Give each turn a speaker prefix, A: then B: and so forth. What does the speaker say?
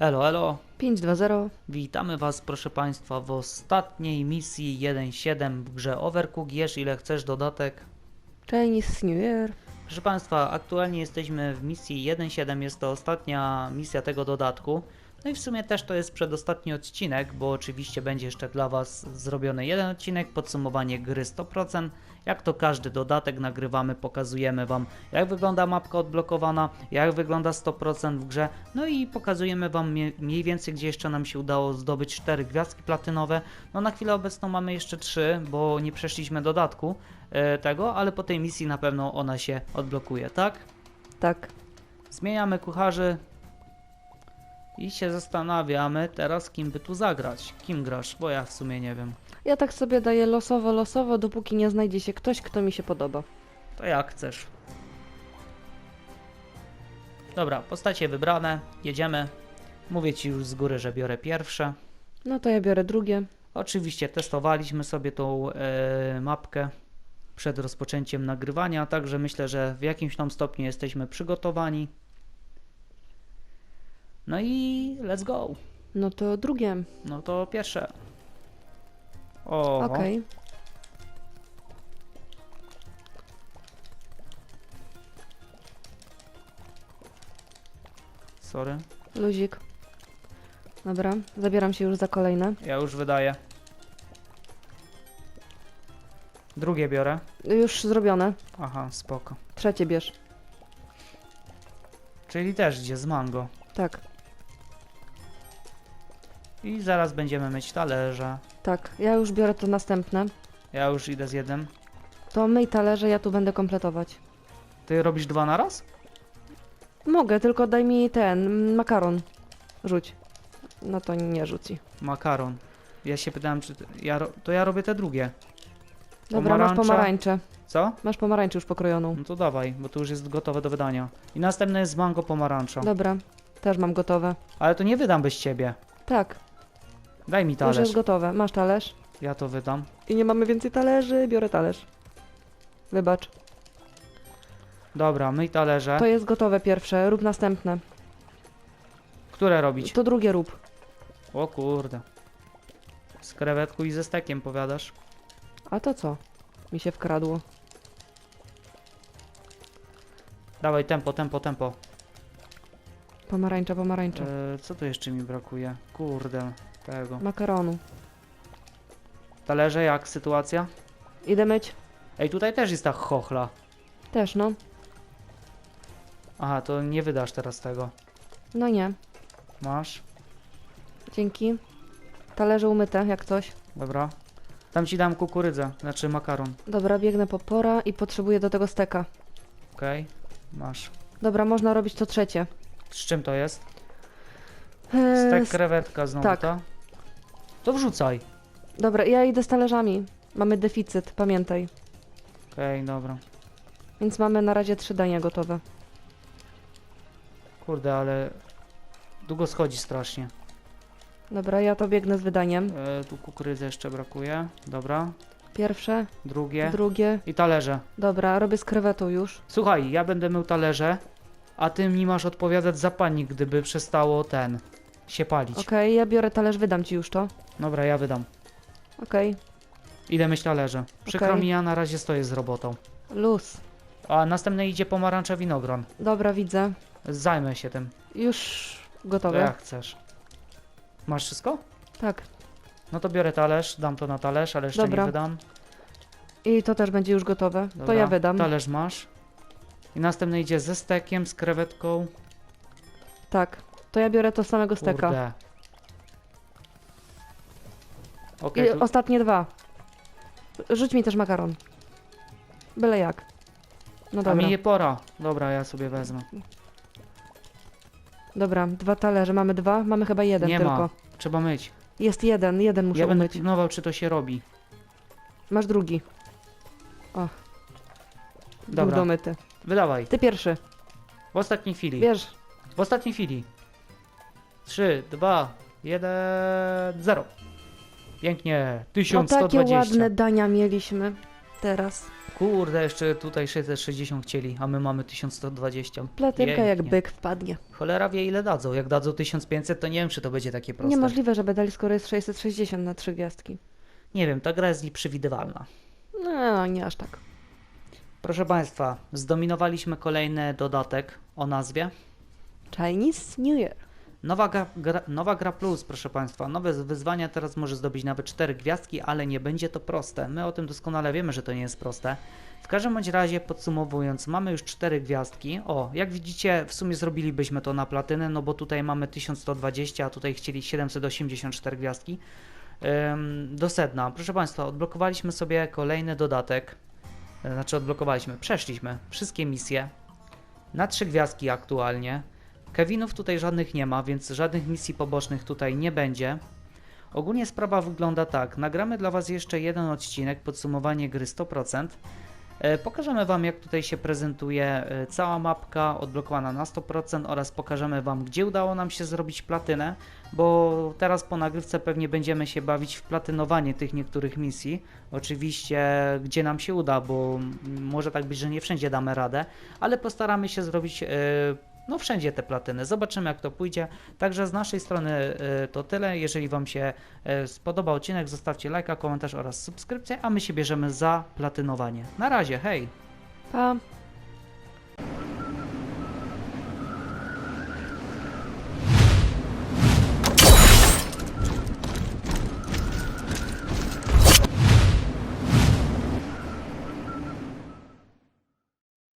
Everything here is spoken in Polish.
A: Elo, elo.
B: 520.
A: Witamy Was, proszę Państwa, w ostatniej misji 1.7 w grze Overcook. Jesz ile chcesz dodatek.
B: Chinese New Year.
A: Proszę Państwa, aktualnie jesteśmy w misji 1.7, jest to ostatnia misja tego dodatku. No i w sumie też to jest przedostatni odcinek, bo oczywiście będzie jeszcze dla Was zrobiony jeden odcinek, podsumowanie gry 100%. Jak to każdy dodatek nagrywamy, pokazujemy Wam jak wygląda mapka odblokowana, jak wygląda 100% w grze, no i pokazujemy Wam mniej więcej gdzie jeszcze nam się udało zdobyć 4 gwiazdki platynowe. No na chwilę obecną mamy jeszcze 3, bo nie przeszliśmy dodatku e, tego, ale po tej misji na pewno ona się odblokuje, tak?
B: Tak.
A: Zmieniamy kucharzy i się zastanawiamy teraz, kim by tu zagrać. Kim grasz? Bo ja w sumie nie wiem.
B: Ja tak sobie daję losowo, losowo, dopóki nie znajdzie się ktoś, kto mi się podoba.
A: To jak chcesz. Dobra, postacie wybrane, jedziemy. Mówię ci już z góry, że biorę pierwsze.
B: No to ja biorę drugie.
A: Oczywiście testowaliśmy sobie tą e, mapkę przed rozpoczęciem nagrywania, także myślę, że w jakimś tam stopniu jesteśmy przygotowani. No i let's go.
B: No to drugie.
A: No to pierwsze. O,
B: Okej.
A: sorry.
B: Luzik. Dobra, zabieram się już za kolejne.
A: Ja już wydaję. Drugie biorę.
B: Już zrobione.
A: Aha, spoko.
B: Trzecie bierz.
A: Czyli też idzie z mango.
B: Tak,
A: I zaraz będziemy mieć talerze.
B: tak. Ja już biorę to następne.
A: Ja już idę z jednym.
B: To myj talerze, ja tu będę kompletować.
A: Ty robisz dwa na raz?
B: Mogę, tylko daj mi ten makaron. Rzuć. No to nie rzuci.
A: Makaron. Ja się pytałem, czy... ty- Ja ro... To ja robię te drugie.
B: Dobra, masz
A: Pomarańcza.
B: pomarańczę.
A: Co?
B: Masz pomarańczę już pokrojoną.
A: No to dawaj, bo to już jest gotowe do wydania. I następne jest z mango pomarańcza.
B: Dobra, też mam gotowe.
A: Ale to nie wydam bez ciebie.
B: Tak,
A: Daj mi
B: już
A: talerz.
B: jest gotowe. Masz talerz?
A: Ja to wydam.
B: I nie mamy więcej talerzy, biorę talerz. Wybacz.
A: Dobra, myj talerze.
B: To jest gotowe pierwsze, rób następne.
A: Które robić?
B: To drugie rób.
A: O kurde. Z krewetką i ze stekiem powiadasz?
B: A to co? Mi się wkradło.
A: Dawaj, tempo, tempo, tempo.
B: Pomarańcza, pomarańcza.
A: E, co tu jeszcze mi brakuje? Kurde, tego.
B: Makaronu.
A: Talerze, jak sytuacja?
B: Idę myć?
A: Ej, tutaj też jest ta chochla.
B: Też, no.
A: Aha, to nie wydasz teraz tego.
B: No nie.
A: Masz?
B: Dzięki. Talerze umyte, jak coś.
A: Dobra. Tam ci dam kukurydzę, znaczy makaron.
B: Dobra, biegnę po pora i potrzebuję do tego steka.
A: Okej, masz.
B: Dobra, można robić to trzecie.
A: Z czym to jest?
B: Eee,
A: Stek krewetka znowu,
B: tak.
A: ta? To wrzucaj.
B: Dobra, ja idę z talerzami. Mamy deficyt, pamiętaj.
A: Okej, dobra.
B: Więc mamy na razie trzy dania gotowe.
A: Kurde, ale... Długo schodzi strasznie.
B: Dobra, ja to biegnę z wydaniem.
A: E, tu kukurydzy jeszcze brakuje. Dobra.
B: Pierwsze,
A: Drugie.
B: drugie.
A: I talerze.
B: Dobra, robię z krewetą już.
A: Słuchaj, ja będę mył talerze, a ty mi masz odpowiadać za panik, gdyby przestało ten... się palić.
B: Okej, ja biorę talerz, wydam ci już to.
A: Dobra, ja wydam.
B: Okej,
A: Idę myć talerze. Przykro
B: Okej.
A: mi, ja na razie stoję z robotą.
B: luz.
A: A następny idzie pomarańcza winogron.
B: Dobra, widzę.
A: Zajmę się tym.
B: Już
A: To
B: gotowe.
A: jak chcesz. Masz wszystko?
B: Tak.
A: No to biorę talerz, dam to na talerz, ale jeszcze
B: Dobra.
A: nie wydam.
B: I to też będzie już gotowe. To
A: Dobra,
B: ja wydam.
A: Talerz masz. I następny idzie ze stekiem, z krewetką.
B: Tak. To ja biorę to samego steka.
A: Kurde.
B: I
A: Okej, tu...
B: ostatnie dwa. Rzuć mi też makaron. Byle jak. No
A: a
B: dobra.
A: mi je pora. Dobra, ja sobie wezmę.
B: Dobra, dwa talerze. Mamy dwa? Mamy chyba jeden
A: Nie
B: tylko.
A: ma. Trzeba myć.
B: Jest jeden, jeden muszę
A: ja będę
B: umyć.
A: pilnował, czy to się robi.
B: Masz drugi. O. Był
A: Dobra,
B: domyty.
A: Wydawaj.
B: Ty pierwszy.
A: W ostatniej chwili.
B: Bierz.
A: W ostatniej chwili. 3, 2, 1, 0. Pięknie.
B: No takie
A: 1120.
B: ładne dania mieliśmy. teraz.
A: Kurde, jeszcze tutaj 660 chcieli, a my mamy 1120.
B: Platynka jak
A: Pięknie.
B: byk wpadnie.
A: Cholera wie ile dadzą. Jak dadzą 1500, to nie wiem, czy to będzie takie proste.
B: Niemożliwe, żeby dali, skoro jest 660 na trzy gwiazdki.
A: Nie wiem, ta gra jest nieprzewidywalna.
B: No, nie aż tak.
A: Proszę Państwa, zdominowaliśmy kolejny dodatek o nazwie
B: Chinese New Year.
A: Nowa gra, gra, nowa gra plus, proszę Państwa. Nowe wyzwania teraz może zdobyć nawet 4 gwiazdki, ale nie będzie to proste. My o tym doskonale wiemy, że to nie jest proste. W każdym bądź razie, podsumowując, mamy już 4 gwiazdki. O, jak widzicie, w sumie zrobilibyśmy to na platynę, no bo tutaj mamy 1120, a tutaj chcieli 784 gwiazdki. Ym, do sedna. Proszę Państwa, odblokowaliśmy sobie kolejny dodatek. E, Znaczy odblokowaliśmy, przeszliśmy wszystkie misje. Na 3 gwiazdki aktualnie. Kevinów tutaj żadnych nie ma, więc żadnych misji pobocznych tutaj nie będzie. Ogólnie sprawa wygląda tak. Nagramy dla Was jeszcze jeden odcinek, podsumowanie gry 100%. E, Pokażemy Wam, jak tutaj się prezentuje e, cała mapka odblokowana na 100% oraz pokażemy Wam, gdzie udało nam się zrobić platynę, bo teraz po nagrywce pewnie będziemy się bawić w platynowanie tych niektórych misji. Oczywiście, gdzie nam się uda, bo mm, może tak być, że nie wszędzie damy radę, ale postaramy się zrobić e, no wszędzie te platyny. Zobaczymy jak to pójdzie. Także z naszej strony e, to tyle. Jeżeli Wam się e, spodobał odcinek, zostawcie lajka, komentarz oraz subskrypcję, a my się bierzemy za platynowanie. Na razie, hej!
B: Pa.